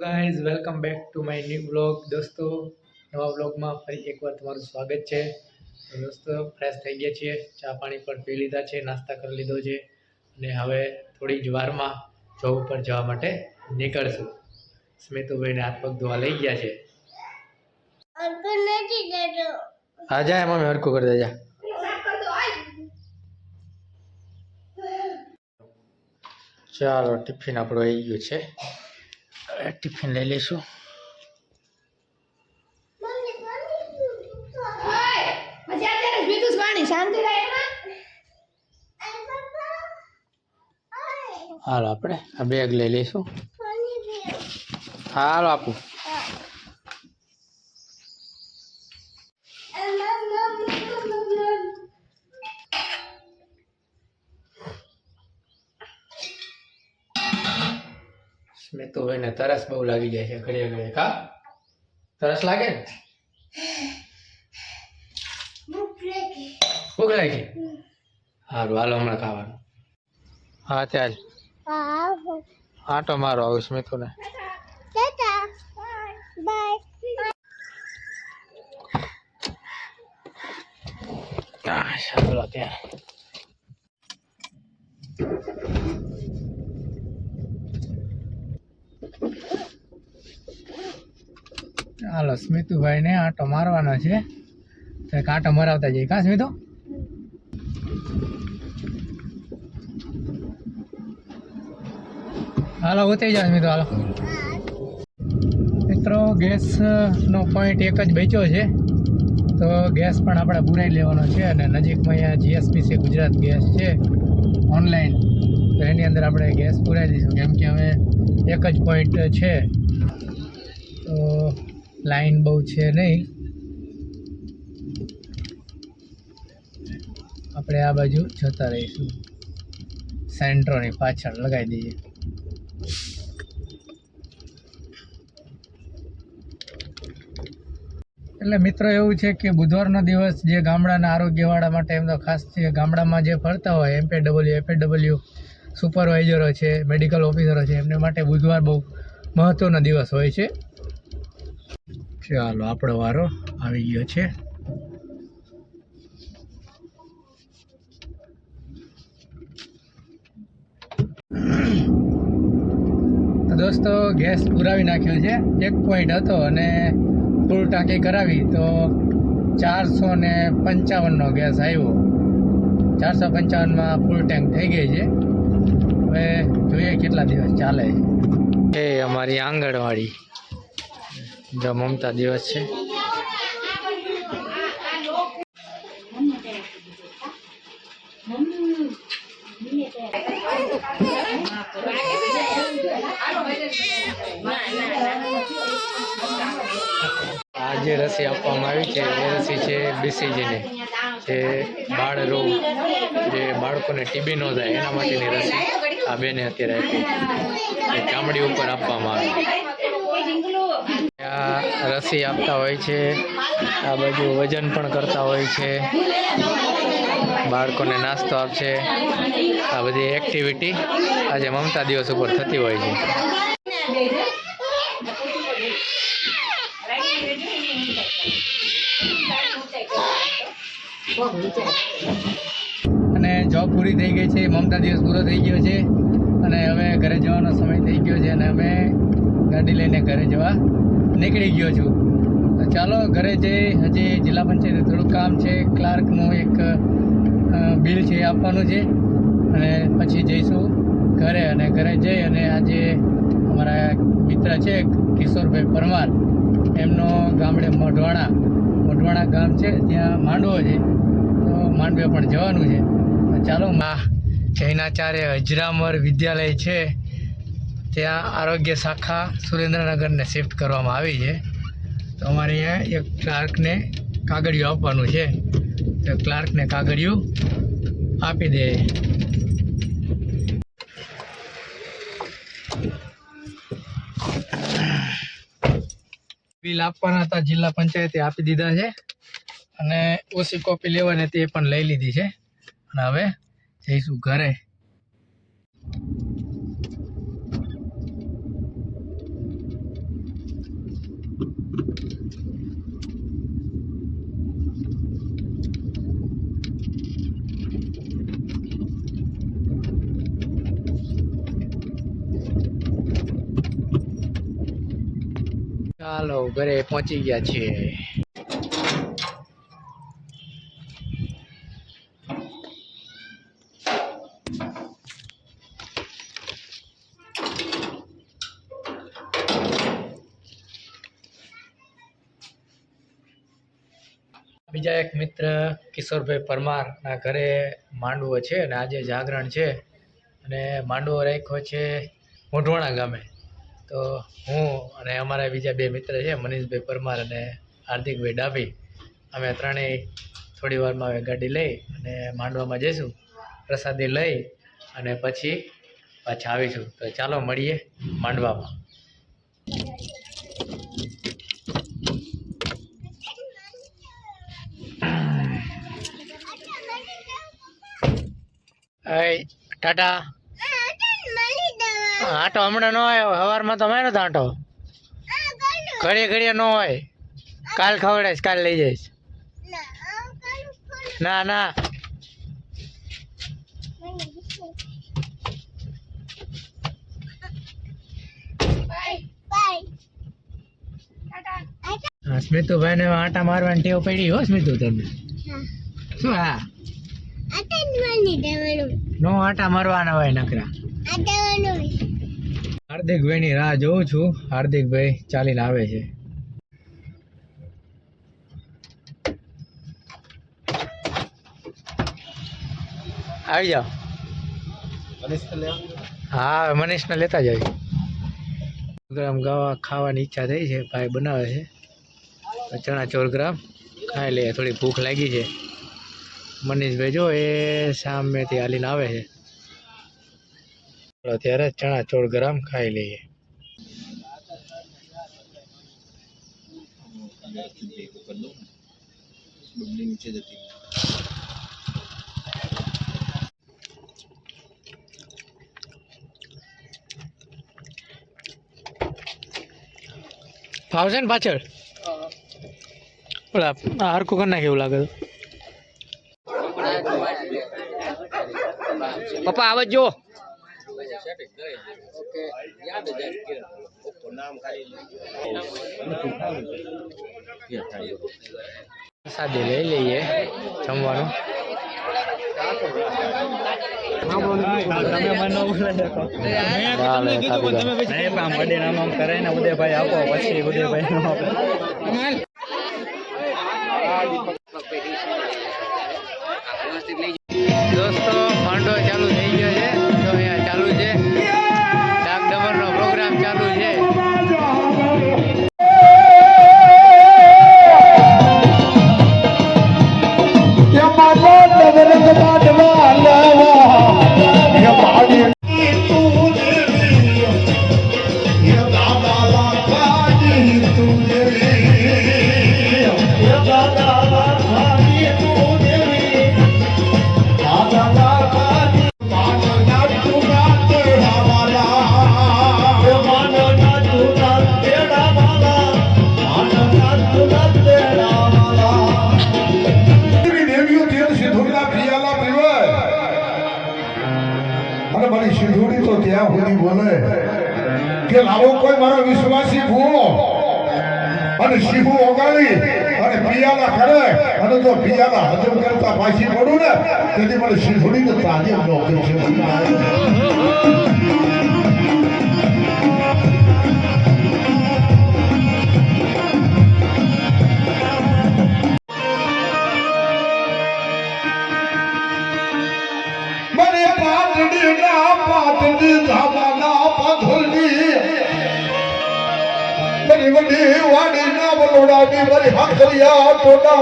Guys welcome back to my new blog દોસ્તો નવા બ્લોગમાં ફરી એકવાર તમારું સ્વાગત છે. દોસ્તો ફ્રેશ થઈ ગયા છીએ. ચા પાણી પણ પી લીધા છે નાસ્તા કરી લીધો છે. અને હવે થોડી જ વારમાં જોબ ઉપર જવા માટે નીકળશું. સ્મિતુભાઈને હાથ પગ ધોવા લઈ ગયા છે. હા જા મમ્મી હરકું કરી દેજા ચાલો ટિફિન આપણું આવી ગયું છે. ટિફિન લઈ લઈશું. હાલો આપણે આ બેગ લઈ લઈશું. હાલો આપું. તો એને તરસ બહુ લાગી જાય છે ઘડીએ ઘડીએ કા? તરસ લાગે ને? ભૂખ લાગી. સારું હાલો હમણાં ખાવાનું. હા ચાલ હા આટો મારો આવું સ્મિતુને હા ચાલો ત્યાં. હાલો સ્મિતુભાઈ ને આટો મારવાનો છે. તો એક આટો મરાવતા જઈએ કા સ્મિતુ? હાલો, ઉતરી જાઓ સ્મિતુ, હાલો. મિત્રો, ગેસનો પોઈન્ટ એક જ બચ્યો છે. તો ગેસ પણ આપણે પુરાઈ લેવાનો છે અને નજીકમાં અહીંયા જીએસપીસી ગુજરાત ગેસ છે ઓનલાઈન તો એની અંદર આપણે ગેસ પુરાઈ દઈશું કેમ કે હવે એક જ પોઈન્ટ છે. તો લાઈન બહુ છે નહીં. આપણે આ બાજુ જતા રહીશું. સેન્ટ્રોની પાછળ લગાવી દઈએ. એટલે મિત્રો એવું છે કે બુધવારનો દિવસ જે ગામડાના આરોગ્યવાળા માટે એમ તો ખાસ છે ગામડામાં જે ફરતા હોય એમપીડબલ્યુ એફએડબલ્યુ સુપરવાઇઝરો છે મેડિકલ ઓફિસરો છે, એમને માટે બુધવાર બહુ મહત્ત્વનો દિવસ હોય છે. ચાલો આપણો વારો આવી ગયો છે. દોસ્તો, ગેસ પુરાવી નાખ્યો છે. એક પોઈન્ટ હતો અને ફૂલ ટાંકી કરાવી તો ચારસો ને પંચાવનનો ગેસ આવ્યો. ચારસો પંચાવનમાં ફૂલ ટેન્ક થઈ ગઈ છે. હવે જોઈએ કેટલા દિવસ ચાલે છે. એ અમારી આંગણવાડી. જો મમતા દિવસ છે. આ જે રસી આપવામાં આવી છે, એ રસી છે બીસીજીની જે બાળ રોગ, જે બાળકોને ટીબી ન થાય, એના માટેની રસી આ બેને અત્યારે આપી ચામડી ઉપર આપવામાં આવી. આ રસી આપતા હોય છે. આ બાજુ વજન પણ કરતા હોય છે. બાળકોને નાસ્તો આપશે. આ બધી એક્ટિવિટી આજે મમતા દિવસ ઉપર થતી હોય છે. અને જોબ પૂરી થઈ ગઈ છે, મમતા દિવસ પૂરો થઈ ગયો છે અને હવે ઘરે જવાનો સમય થઈ ગયો છે અને અમે ગાડી લઈને ઘરે જવા નીકળી ગયો છું. તો ચાલો ઘરે જઈ, હજી જિલ્લા પંચાયતે થોડુંક કામ છે, ક્લાર્કનું એક બિલ છે આપવાનું છે અને પછી જઈશું ઘરે અને ઘરે જઈ અને આજે અમારા મિત્ર છે કિશોરભાઈ પરમાર, એમનો ગામડે મોઢવાણા મોઢવાણા ગામ છે, ત્યાં માંડવો છે. તો માંડવે પણ જવાનું છે. ચાલો, માં જૈનાચાર્ય હજરામર વિદ્યાલય છે. ત્યાં આરોગ્ય શાખા સુરેન્દ્રનગરને શિફ્ટ કરવામાં આવી છે. તો અમારે અહીંયા એક ક્લાર્કને કાગળિયું આપવાનું છે. તો ક્લાર્કને કાગળિયું આપી દે. બિલ આપવાના હતા, જિલ્લા પંચાયતે આપી દીધા છે. અને ઓછી કોપી લેવાની એ પણ લઈ લીધી છે. અને હવે જઈશું ઘરે. ચાલો ઘરે પહોંચી ગયા છીએ. બીજા એક મિત્ર, કિશોરભાઈ પરમારના ઘરે માંડવો છે અને આજે જાગરણ છે અને માંડવો રાખ્યો છે મોઢવાણા ગામે. તો હું અને અમારા બીજા બે મિત્ર છે, મનીષભાઈ પરમાર અને હાર્દિકભાઈ ડાભી, અમે ત્રણેય થોડી વારમાં હવે ગાડી લઈ અને માંડવામાં જઈશું, પ્રસાદી લઈ અને પછી પાછા આવીશું. તો ચાલો મળીએ માંડવામાં. ટાટા. આટો હમણાં ન આવ્યો સવારમાં તો માર્યો આટો. ઘડીએ ઘડીએ ન હોય. કાલ ખવડાવીશ કાલ લઈ જઈશ. ના ના. સ્મિતુભાઈ ને આટા મારવાની ટેવ પડી હો સ્મિતુ તમને. શું હા? નો આટા મારવાના હોય નકરા. હાર્દિકભાઈ ની રાહ જોઉં છું. હાર્દિકભાઈ ચાલીને આવે છે. આવી જાઓ. હા મનીષ મનીષને લેતા જાય. ગ્રામ ગાવા ખાવાની ઈચ્છા થઈ છે. ભાઈ બનાવે છે. ચણા ચોર ગ્રામ. ખાઈ લઈએ થોડી ભૂખ લાગી છે. મનીષભાઈ જો એ સામેથી હાલીને આવે છે. અત્યારે ત્યારે ચણા ચોળ ગ્રામ ખાઈ લઈએ. ફાવશે ને પાછળ? ઓલા હારકું કરી નાખે એવું લાગે પપ્પા આવે જો સાદી લઈ લઈએ જમવાનું ચાલે, ખાધી લો. દોસ્તો કે લાવો કોઈ મારો વિશ્વાસી ભૂવો. અને શિહુ ઓગાળી અને પિયાલા કરે. અને જો પિયાલા હજમ કરતા પાછી પડું ને, તેથી મને સિંધુડી ને તાજેબ નો વલોડાની મારી હાથરિયા ટોડા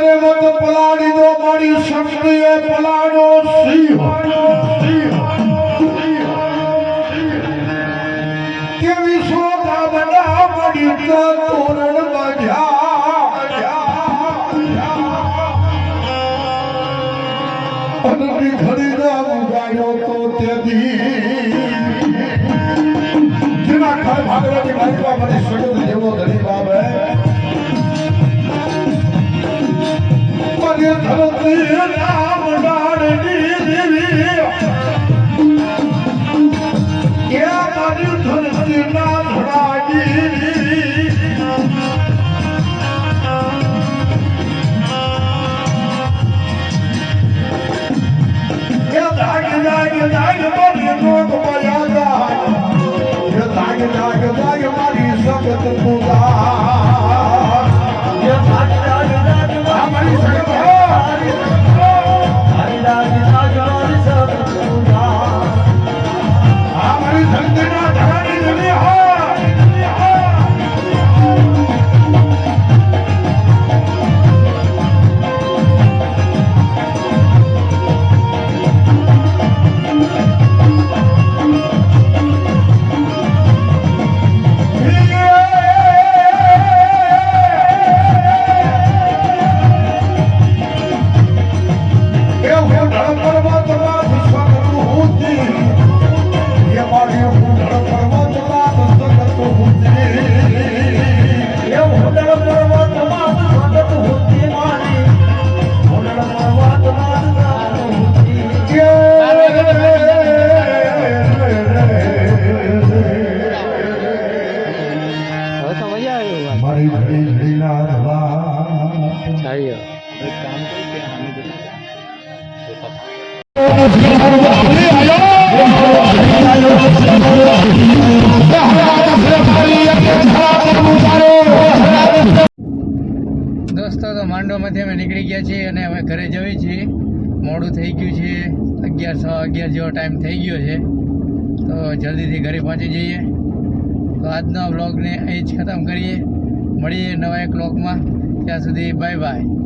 રે મત પલાડી દો, મારી શક્તિએ પલાડો સિંહ. કેવી શોધા બના મળી તો તોરણ અનની ઘડી ના મુગાયો તો તેથી જેના ભાગવતી ભાગવા મને સગત જેવો ગરીબ આવે મને ધરતી માંડવામાંથી અમે નીકળી ગયા છીએ અને હવે ઘરે જવી છીએ મોડું થઈ ગયું છે. અગિયાર સો, અગિયાર જેવો ટાઈમ થઈ ગયો છે. તો જલ્દીથી ઘરે પહોંચી જઈએ. તો આજના વ્લોગને અહીં જ ખતમ કરીએ. મળીએ નવા એક બ્લોગમાં ત્યાં સુધી બાય બાય